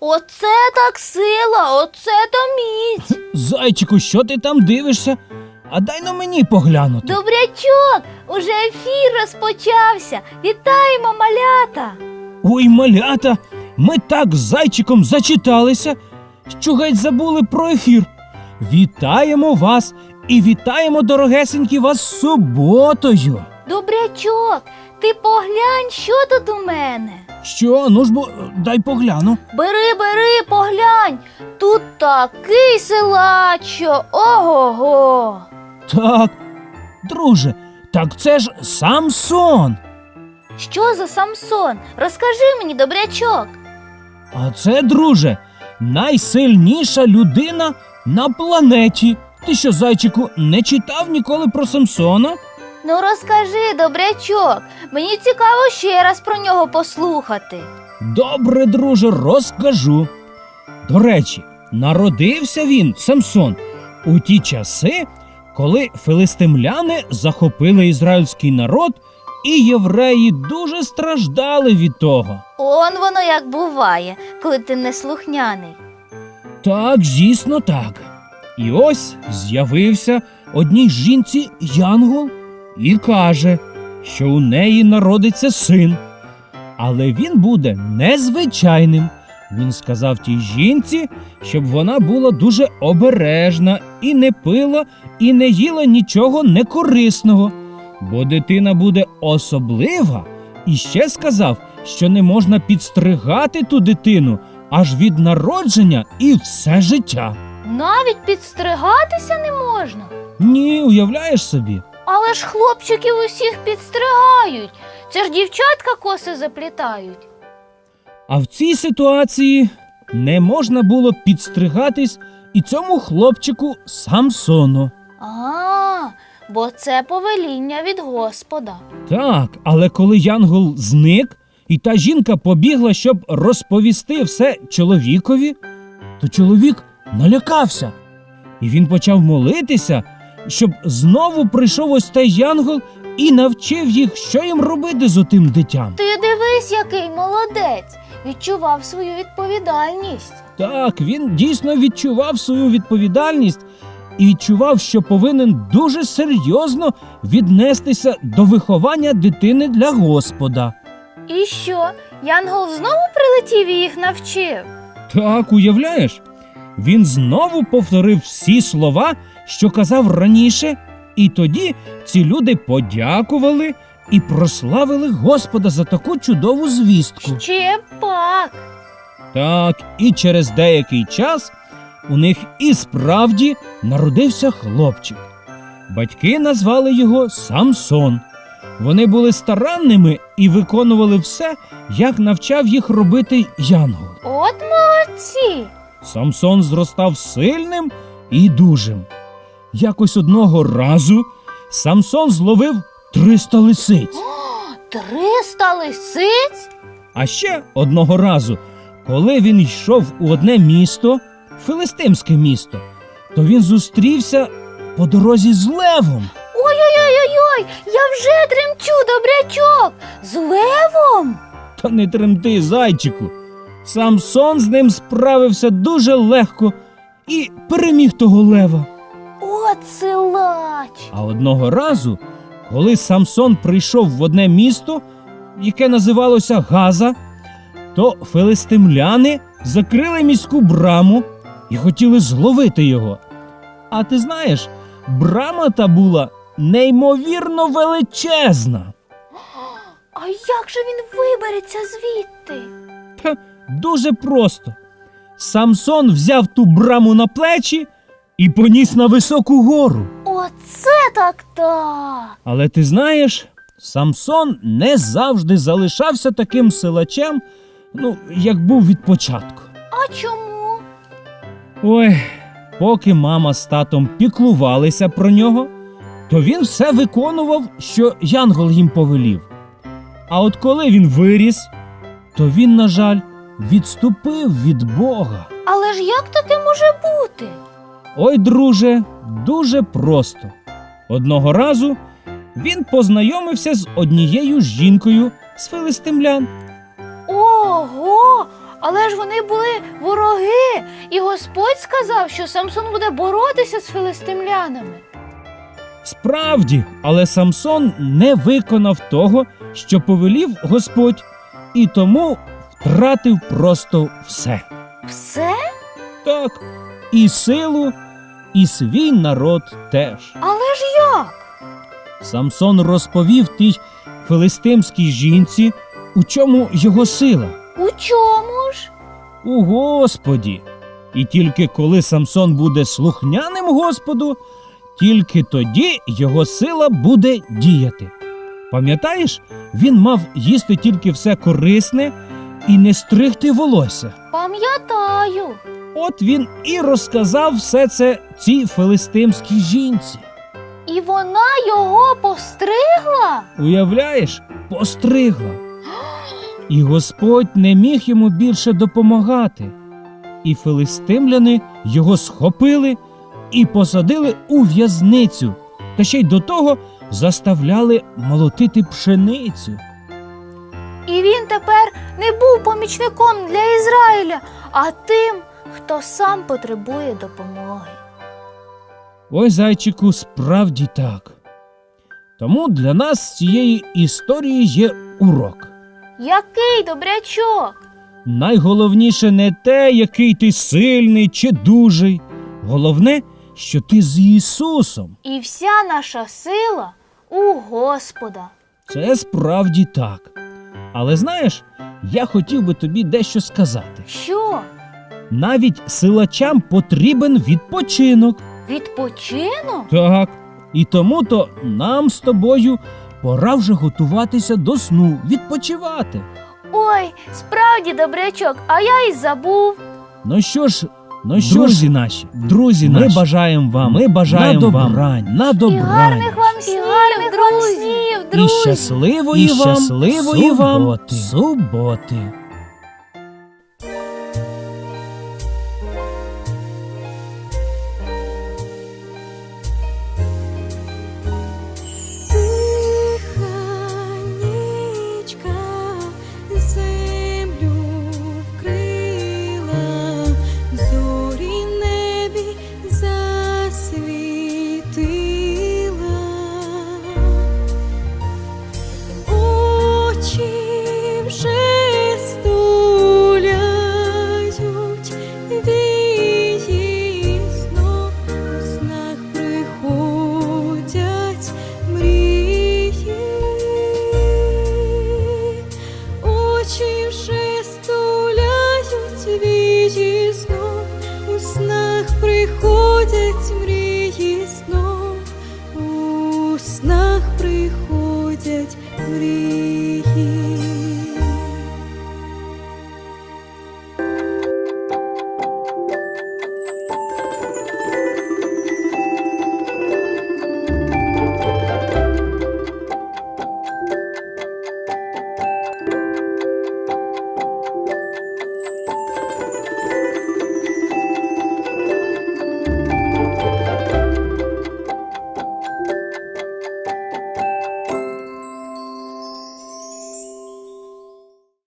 Оце так сила, оце то міць. Зайчику, що ти там дивишся? А дай на мені поглянути. Добрячок, уже ефір розпочався. Вітаємо, малята. Ой, малята, ми так з зайчиком зачиталися, що геть забули про ефір. Вітаємо вас і вітаємо, дорогесенькі, вас з суботою. Добрячок, ти поглянь, що тут у мене. Що, ну ж бо дай погляну. Бери, бери, поглянь. Тут такий силачо. Ого-го. Так, друже, так це ж Самсон. Що за Самсон? Розкажи мені, добрячок. А це, друже, найсильніша людина на планеті. Ти що, зайчику, не читав ніколи про Самсона? Ну розкажи, добрячок. Мені цікаво ще раз про нього послухати. Добре, друже, розкажу. До речі, народився він, Самсон, у ті часи, коли филистимляни захопили ізраїльський народ, і євреї дуже страждали від того. Он воно як буває, коли ти неслухняний. Так, дійсно так. І ось з'явився одній жінці Янгол і каже, що у неї народиться син. Але він буде незвичайним. Він сказав тій жінці, щоб вона була дуже обережна і не пила, і не їла нічого некорисного, бо дитина буде особлива. І ще сказав, що не можна підстригати ту дитину аж від народження і все життя. Навіть підстригатися не можна. Ні, уявляєш собі. Але ж хлопчиків усіх підстригають. Це ж дівчатка коси заплітають. А в цій ситуації не можна було підстригатись і цьому хлопчику Самсону. А, бо це повеління від Господа. Так, але коли Янгол зник, і та жінка побігла, щоб розповісти все чоловікові, то чоловік налякався. І він почав молитися, щоб знову прийшов ось той Янгол і навчив їх, що їм робити з отим дитям. Ти дивись, який молодець. Відчував свою відповідальність. Так, він дійсно відчував свою відповідальність і відчував, що повинен дуже серйозно віднестися до виховання дитини для Господа. І що? Янгол знову прилетів і їх навчив. Так, уявляєш? Він знову повторив всі слова, що казав раніше, і тоді ці люди подякували і прославили Господа за таку чудову звістку. Ще пак. Так, і через деякий час у них і справді народився хлопчик. Батьки назвали його Самсон. Вони були старанними і виконували все, як навчав їх робити Янгол. От молодці. Самсон зростав сильним і дужим. Якось одного разу Самсон зловив 300 лисиць. О, триста лисиць? А ще одного разу, коли він йшов у одне місто, филистимське місто, то він зустрівся по дорозі з левом. Ой-ой-ой-ой, я вже тремчу, добрячок. З левом? Та не тремти, зайчику. Самсон з ним справився дуже легко і переміг того лева. От силач. А одного разу, коли Самсон прийшов в одне місто, яке називалося Газа, то филистимляни закрили міську браму і хотіли зловити його. А ти знаєш, брама та була неймовірно величезна. А як же він вибереться звідти? Та дуже просто. Самсон взяв ту браму на плечі і поніс на високу гору. Оце так так. Але ти знаєш, Самсон не завжди залишався таким силачем, ну, як був від початку. А чому? Ой, поки мама з татом піклувалися про нього, то він все виконував, що Янгол їм повелів. А от коли він виріс, то він, на жаль, відступив від Бога. Але ж як таке може бути? Ой, друже, дуже просто. Одного разу він познайомився з однією жінкою з филистимлян. Ого! Але ж вони були вороги, і Господь сказав, що Самсон буде боротися з филистимлянами. Справді, але Самсон не виконав того, що повелів Господь, і тому втратив просто все. Все? Так, і силу, і свій народ теж. Але ж як? Самсон розповів тій филистимській жінці, у чому його сила. У чому ж? У Господі. І тільки коли Самсон буде слухняним Господу, тільки тоді його сила буде діяти. Пам'ятаєш, він мав їсти тільки все корисне і не стригти волосся. Пам'ятаю. От він і розказав все це цій филистимській жінці. І вона його постригла? Уявляєш, постригла. І Господь не міг йому більше допомагати. І филистимляни його схопили і посадили у в'язницю, та ще й до того заставляли молотити пшеницю. І він тепер не був помічником для Ізраїля, а тим, хто сам потребує допомоги. Ой, зайчику, справді так. Тому для нас з цієї історії є урок. Який добрячок? Найголовніше не те, який ти сильний чи дужий. Головне, що ти з Ісусом. І вся наша сила у Господа. Це справді так. Але знаєш, я хотів би тобі дещо сказати. Що? Навіть силачам потрібен відпочинок. Відпочинок? Так. І тому то нам з тобою пора вже готуватися до сну, відпочивати. Ой, справді добрячок, а я й забув. Ну що ж, ну що Друзі ж, наші, друзі, ми наші, бажаємо вам ми бажаємо на вам добрань, на І гарних вам снів, гарних вам друзі. І щасливої І вам щасливої вам суботи. beauty